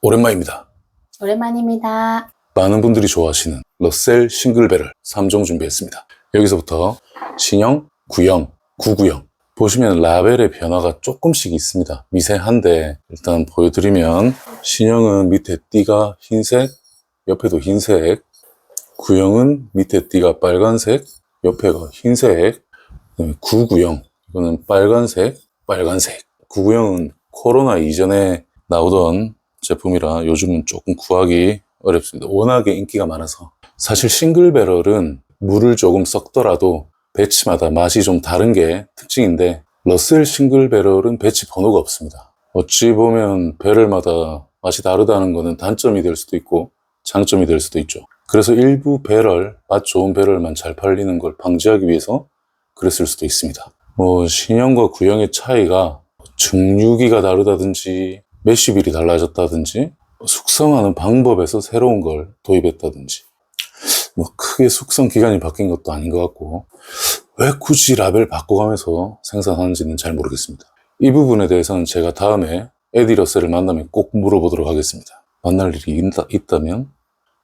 오랜만입니다. 오랜만입니다. 많은 분들이 좋아하시는 러셀 싱글배럴 3종 준비했습니다. 여기서부터 신형, 구형, 구구형 보시면 라벨의 변화가 조금씩 있습니다. 미세한데 일단 보여드리면 신형은 밑에 띠가 흰색, 옆에도 흰색 구형은 밑에 띠가 빨간색, 옆에가 흰색 구구형 이거는 빨간색, 빨간색 구구형은 코로나 이전에 나오던 제품이라 요즘은 조금 구하기 어렵습니다. 워낙에 인기가 많아서. 사실 싱글 배럴은 물을 조금 섞더라도 배치마다 맛이 좀 다른 게 특징인데 러셀 싱글 배럴은 배치 번호가 없습니다. 어찌 보면 배럴마다 맛이 다르다는 것은 단점이 될 수도 있고 장점이 될 수도 있죠. 그래서 일부 배럴, 맛 좋은 배럴만 잘 팔리는 걸 방지하기 위해서 그랬을 수도 있습니다. 뭐 신형과 구형의 차이가 증류기가 다르다든지 메쉬빌이 달라졌다든지 숙성하는 방법에서 새로운 걸 도입했다든지 뭐 크게 숙성 기간이 바뀐 것도 아닌 것 같고 왜 굳이 라벨 바꿔가면서 생산하는지는 잘 모르겠습니다. 이 부분에 대해서는 제가 다음에 에디 러셀을 만나면 꼭 물어보도록 하겠습니다. 만날 일이 있다, 있다면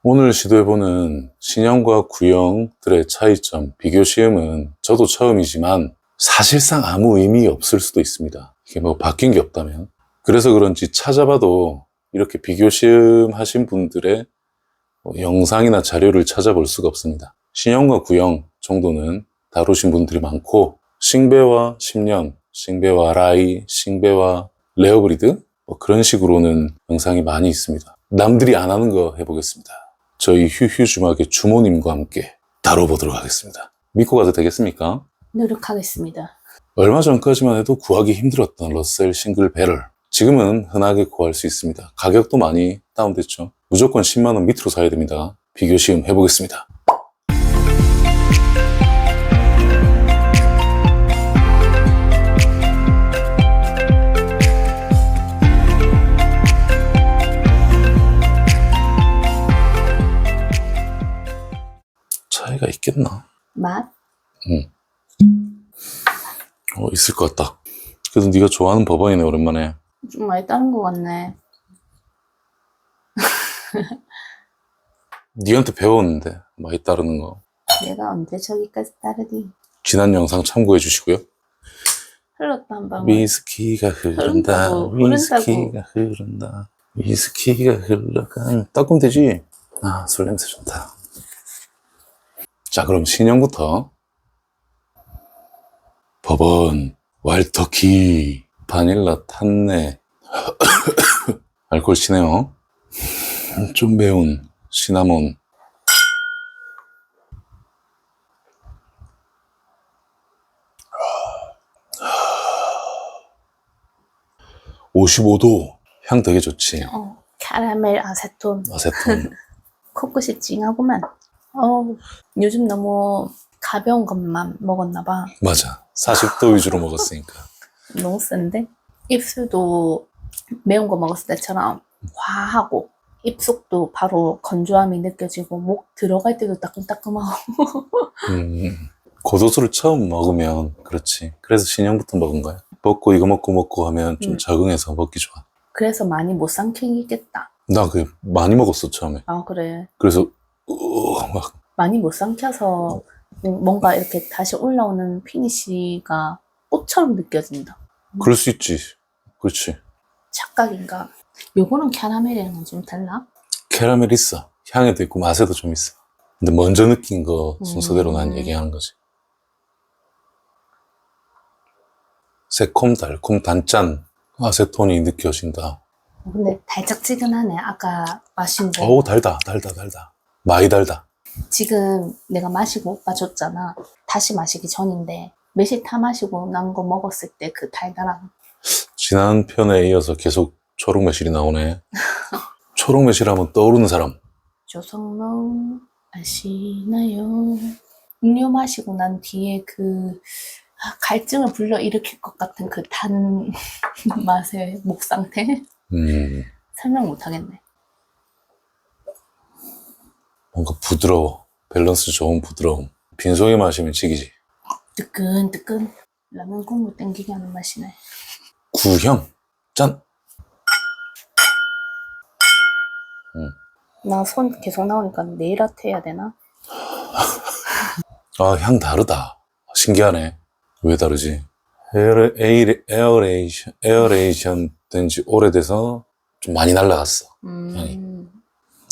오늘 시도해보는 신형과 구형들의 차이점, 비교 시험은 저도 처음이지만 사실상 아무 의미 없을 수도 있습니다. 이게 뭐 바뀐 게 없다면. 그래서 그런지 찾아봐도 이렇게 비교 시험 하신 분들의 뭐 영상이나 자료를 찾아볼 수가 없습니다. 신형과 구형 정도는 다루신 분들이 많고 싱배와 10년, 싱배와 라이, 싱배와 레어브리드 뭐 그런 식으로는 영상이 많이 있습니다. 남들이 안 하는 거 해보겠습니다. 저희 휴휴 주막의 주모님과 함께 다뤄보도록 하겠습니다. 믿고 가도 되겠습니까? 노력하겠습니다. 얼마 전까지만 해도 구하기 힘들었던 러셀 싱글 배럴. 지금은 흔하게 구할 수 있습니다. 가격도 많이 다운됐죠. 무조건 10만원 밑으로 사야 됩니다. 비교 시험 해보겠습니다. 차이가 있겠나? 맛? 어, 있을 것 같다. 그래도 네가 좋아하는 버번이네, 오랜만에. 좀 많이 다른 것 같네. 니한테 배웠는데, 많이 따르는 거. 내가 언제 저기까지 따르디? 지난 영상 참고해 주시고요. 흘렀다 한 방울. 위스키가 흐른다, 흐른다고, 위스키가 흐른다, 위스키가 흘러간. 닦으면 되지? 아, 술 냄새 좋다. 자, 그럼 신형부터. 버번, 왈터키, 바닐라 탄내. 알콜 치네요. 좀 매운 시나몬. (55도) 향 되게 좋지 어, 캐러멜 아세톤. 아세톤 코끝이 찡하구만. 어, 요즘 너무 가벼운 것만 먹었나 봐. 맞아 40도 위주로 먹었으니까 너무 센데? 입술도 매운 거 먹었을 때처럼 화하고 입속도 바로 건조함이 느껴지고 목 들어갈 때도 따끔따끔하고 음, 고도수를 처음 먹으면 그렇지 그래서 신형부터 먹은 거야 먹고 이거 먹고 먹고 하면 좀 음. 적응해서 먹기 좋아 그래서 많이 못 삼키겠다. 나 그 많이 먹었어 처음에 아 그래. 그래서 으, 막 많이 못 삼켜서 뭔가 이렇게 다시 올라오는 피니쉬가 꽃처럼 느껴진다. 그럴 수 있지 그렇지 착각인가? 요거는 캐러멜이랑은 좀 달라? 캐러멜 있어 향에도 있고 맛에도 좀 있어 근데 먼저 느낀 거 순서대로 난 음. 얘기하는 거지 새콤 달콤 단짠 아세톤이 느껴진다 근데 달짝지근하네. 아까 마신 거. 어우 달다 달다 달다 많이 달다 지금 내가 마시고 오빠 줬잖아. 다시 마시기 전인데 매실 타 마시고 난 거 먹었을 때 그 달달함. 지난 편에 이어서 계속 초록 매실이 나오네. 초록 매실 하면 떠오르는 사람. 조성로 아시나요? 음료 마시고 난 뒤에 그 아, 갈증을 불러 일으킬 것 같은 그 단 맛의 목 상태? 음. 설명 못 하겠네. 뭔가 부드러워. 밸런스 좋은 부드러움. 빈속에 마시면 지기지 뜨끈뜨끈 라면 국물 땡기게 하는 맛이네. 구형 짠나손 계속 나오니까 네일 아트 해야 되나? 아, 향 다르다. 신기하네. 왜 다르지? 에어, 에이, 에어레이션, 에어레이션 된 지 오래돼서 좀 많이 날라갔어. 음.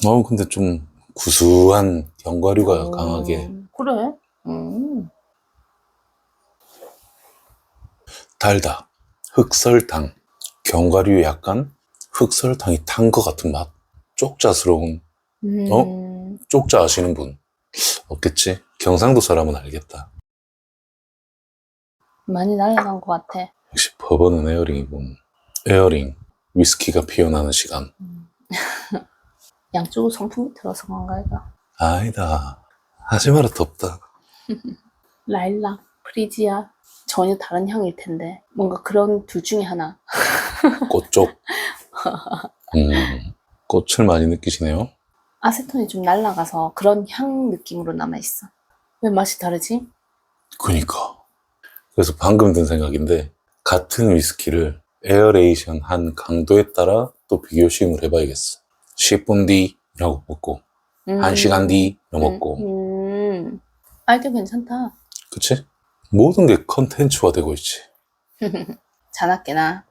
어, 근데 좀 구수한 견과류가 강하게 음, 그래? 음. 달다. 흑설탕. 견과류에 약간 흑설탕이 탄 것 같은 맛. 쪽자스러운, 음. 쪽자 아시는 분 없겠지? 경상도 사람은 알겠다. 많이 날아간 것 같아. 역시 버번은 에어링이고. 에어링. 위스키가 피어나는 시간. 양쪽으로 선풍기 틀어서 그런가 이거. 아니다. 하지 마라, 덥다. 라일락, 프리지아 전혀 다른 향일 텐데 뭔가 그런 둘 중에 하나. 꽃 쪽. 음, 꽃을 많이 느끼시네요. 아세톤이 좀 날아가서 그런 향 느낌으로 남아 있어. 왜 맛이 다르지? 그니까. 그래서 방금 든 생각인데, 같은 위스키를 에어레이션 한 강도에 따라 또 비교 시음을 해봐야겠어. 10분 뒤라고 먹고, 음. 1시간 뒤로 먹고, 음. 아이디어 괜찮다. 그치? 모든 게 컨텐츠화 되고 있지. 자나깨나.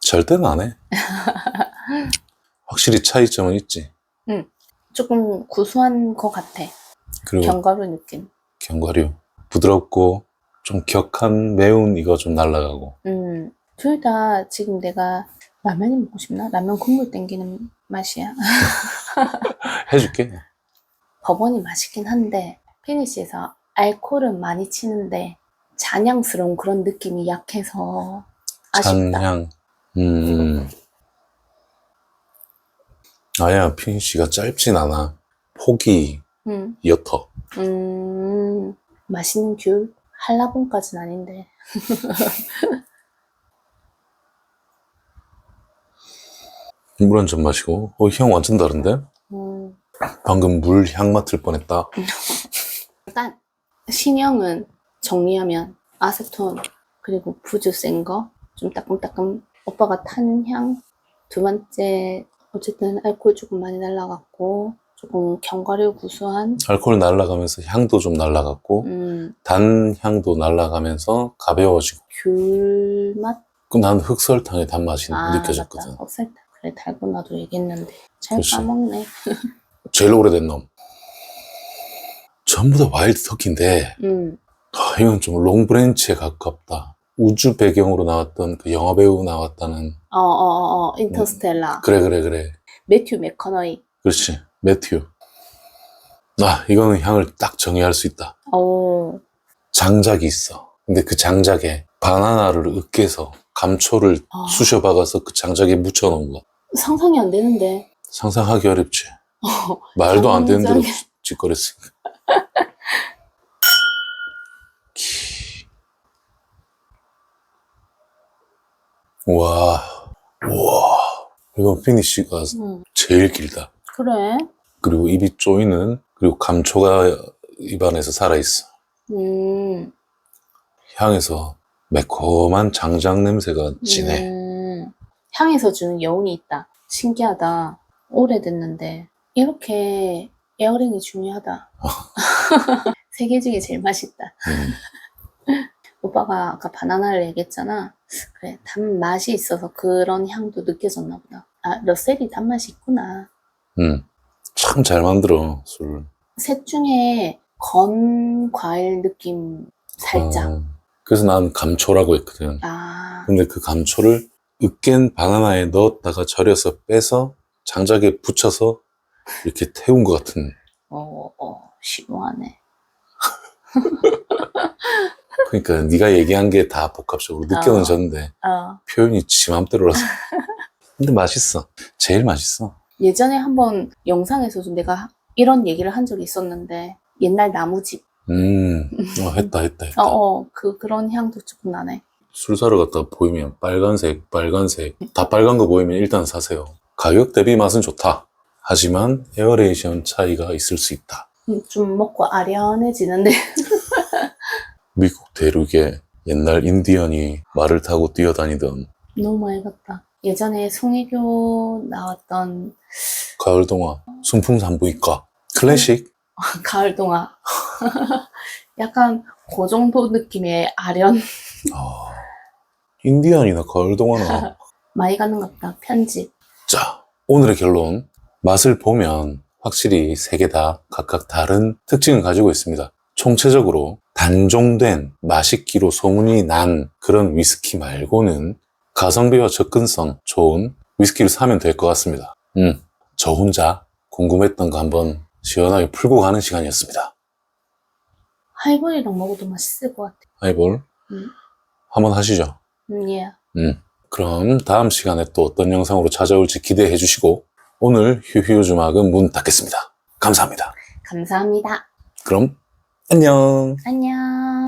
절대는 안 해. 확실히 차이점은 있지. 조금 구수한 것 같아. 그리고 견과류 느낌. 견과류. 부드럽고, 좀 격한 매운 이거 좀 날라가고. 음. 둘 다 지금 내가 라면이 먹고 싶나? 라면 국물 땡기는 맛이야. 해줄게. 버번이 맛있긴 한데 피니시에서 알코올은 많이 치는데 잔향스러운 그런 느낌이 약해서 아쉽다. 잔향. 음. 아야, 피니쉬가 짧진 않아. 폭이 음, 옅어. 음, 맛있는 귤 한라봉까지는 아닌데 물한 잔 마시고. 어, 향 완전 다른데? 음, 방금 물 향 맡을 뻔했다. 일단 신형은 정리하면 아세톤 그리고 부주 센거 좀 따끔따끔 오빠가 탄향 두 번째 어쨌든 알코올 조금 많이 날라갔고 조금 견과류 구수한 알코올 날아가면서 향도 좀 날아갔고, 음, 단 향도 날아가면서 가벼워지고. 귤 맛? 그난 흑설탕의 단맛이 아, 느껴졌거든. 맞다. 옥살탕. 그래, 달고나도 얘기했는데. 잘 그치. 까먹네. 제일 오래된 놈. 전부 다 와일드 터키인데, 음, 아, 이건 좀 롱브랜치에 가깝다. 우주 배경으로 나왔던 그 영화 배우 나왔다는 어, 어, 어, 어, 인터스텔라. 그래 그래 그래 매튜 맥커너이. 그렇지 매튜 아 이거는 향을 딱 정의할 수 있다 오, 장작이 있어 근데 그 장작에 바나나를 으깨서 감초를 아. 쑤셔 박아서 그 장작에 묻혀 놓은 거 상상이 안 되는데. 상상하기 어렵지 어, 말도 안 되는 대로. 짓거렸으니까 와, 와, 이거 피니쉬가 음, 제일 길다. 그래. 그리고 입이 쪼이는, 그리고 감초가 입안에서 살아있어. 음, 향에서 매콤한 장작 냄새가 진해. 음, 향에서 주는 여운이 있다. 신기하다. 오래됐는데. 이렇게 에어링이 중요하다. 세계 중에 제일 맛있다. 음, 오빠가 아까 바나나를 얘기했잖아. 그래, 단맛이 있어서 그런 향도 느껴졌나 보다. 아, 러셀이 단맛이 있구나. 음. 참 잘 만들어, 술. 셋 중에 건 과일 느낌 살짝. 어, 그래서 난 감초라고 했거든. 아, 근데 그 감초를 으깬 바나나에 넣었다가 절여서 빼서 장작에 붙여서 이렇게 태운 것 같은. 어, 어, 심오하네. 그러니까 네가 얘기한 게 다 복합적으로 느껴졌는데 어, 표현이 지 맘대로라서. 근데 맛있어. 제일 맛있어. 예전에 한번 영상에서도 내가 이런 얘기를 한 적이 있었는데, 옛날 나무집. 음, 어, 했다, 했다, 했다. 어, 어, 그, 그런 향도 조금 나네. 술 사러 갔다 보이면 빨간색, 빨간색, 다 빨간 거 보이면 일단 사세요. 가격 대비 맛은 좋다. 하지만 에어레이션 차이가 있을 수 있다. 음, 좀 먹고 아련해지는데. 미국 대륙에 옛날 인디언이 말을 타고 뛰어다니던 너무 많이 봤다. 예전에 송혜교 나왔던 가을 동화, 순풍 산부인과, 클래식, 가을 동화. 약간 그 정도 느낌의 아련 아, 인디언이나 가을 동화나. 많이 가는 것 같다. 편집. 자, 오늘의 결론. 맛을 보면 확실히 세 개 다 각각 다른 특징을 가지고 있습니다. 총체적으로 단종된 맛있기로 소문이 난 그런 위스키 말고는 가성비와 접근성 좋은 위스키를 사면 될 것 같습니다. 음, 저 혼자 궁금했던 거 한번 시원하게 풀고 가는 시간이었습니다. 하이볼이랑 먹어도 맛있을 것 같아. 하이볼, 음. 한번 하시죠. 음, 예. 음, 그럼 다음 시간에 또 어떤 영상으로 찾아올지 기대해 주시고 오늘 휴휴 주막은 문 닫겠습니다. 감사합니다. 감사합니다. 그럼 안녕. 안녕.